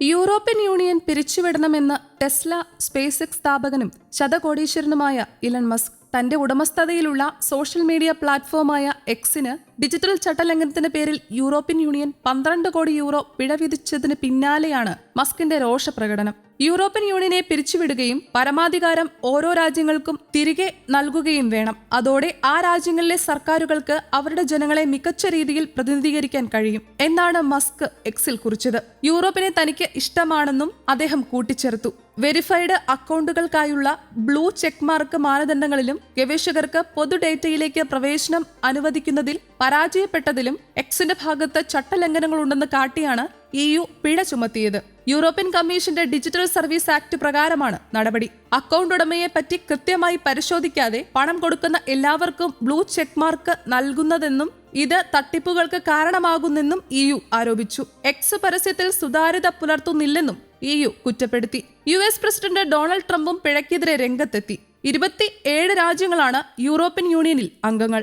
European union പിരിച്ചുവിടണമെന്ന് Tesla space X സ്ഥാപകനും ശതകോടീശ്വരനുമായ ഇലൻ മസ്ക് തന്റെ ഉടമസ്ഥതയിലുള്ള സോഷ്യൽ മീഡിയ പ്ലാറ്റ്ഫോമായ എക്സിന് ഡിജിറ്റൽ ചട്ടലംഘനത്തിന്റെ പേരിൽ യൂറോപ്യൻ യൂണിയൻ പന്ത്രണ്ട് കോടി യൂറോ പിഴ വിധിച്ചതിന് പിന്നാലെയാണ് മസ്കിന്റെ രോഷ പ്രകടനം യൂറോപ്യൻ യൂണിയനെ പിരിച്ചുവിടുകയും പരമാധികാരം ഓരോ രാജ്യങ്ങൾക്കും തിരികെ നൽകുകയും വേണം. അതോടെ ആ രാജ്യങ്ങളിലെ സർക്കാരുകൾക്ക് അവരുടെ ജനങ്ങളെ മികച്ച രീതിയിൽ പ്രതിനിധീകരിക്കാൻ കഴിയും എന്നാണ് മസ്ക് എക്സിൽ കുറിച്ചത്. യൂറോപ്പിനെ തനിക്ക് ഇഷ്ടമാണെന്നും അദ്ദേഹം കൂട്ടിച്ചേർത്തു. വെരിഫൈഡ് അക്കൗണ്ടുകൾക്കായുള്ള ബ്ലൂ ചെക്ക് മാർക്ക് മാനദണ്ഡങ്ങളിലും ഗവേഷകർക്ക് പൊതു ഡേറ്റയിലേക്ക് പ്രവേശനം അനുവദിക്കുന്നതിൽ പരാജയപ്പെട്ടതിലും എക്സിന്റെ ഭാഗത്ത് ചട്ടലംഘനങ്ങളുണ്ടെന്ന് കാട്ടിയാണ് ഇ യു പിഴ ചുമത്തിയത്. യൂറോപ്യൻ കമ്മീഷന്റെ ഡിജിറ്റൽ സർവീസ് ആക്ട് പ്രകാരമാണ് നടപടി. അക്കൗണ്ട് ഉടമയെ പറ്റി കൃത്യമായി പരിശോധിക്കാതെ പണം കൊടുക്കുന്ന എല്ലാവർക്കും ബ്ലൂ ചെക്ക് മാർക്ക് നൽകുന്നതെന്നും ഇത് തട്ടിപ്പുകൾക്ക് കാരണമാകുന്നെന്നും ഇ യു ആരോപിച്ചു. എക്സ് പരസ്യത്തിൽ സുതാര്യത പുലർത്തുന്നില്ലെന്നും ഇ യു കുറ്റപ്പെടുത്തി. യു എസ് പ്രസിഡന്റ് ഡൊണാൾഡ് ട്രംപും പിഴയ്ക്കെതിരെ രംഗത്തെത്തി. ഇരുപത്തി ഏഴ് രാജ്യങ്ങളാണ് യൂറോപ്യൻ യൂണിയനിൽ അംഗങ്ങൾ.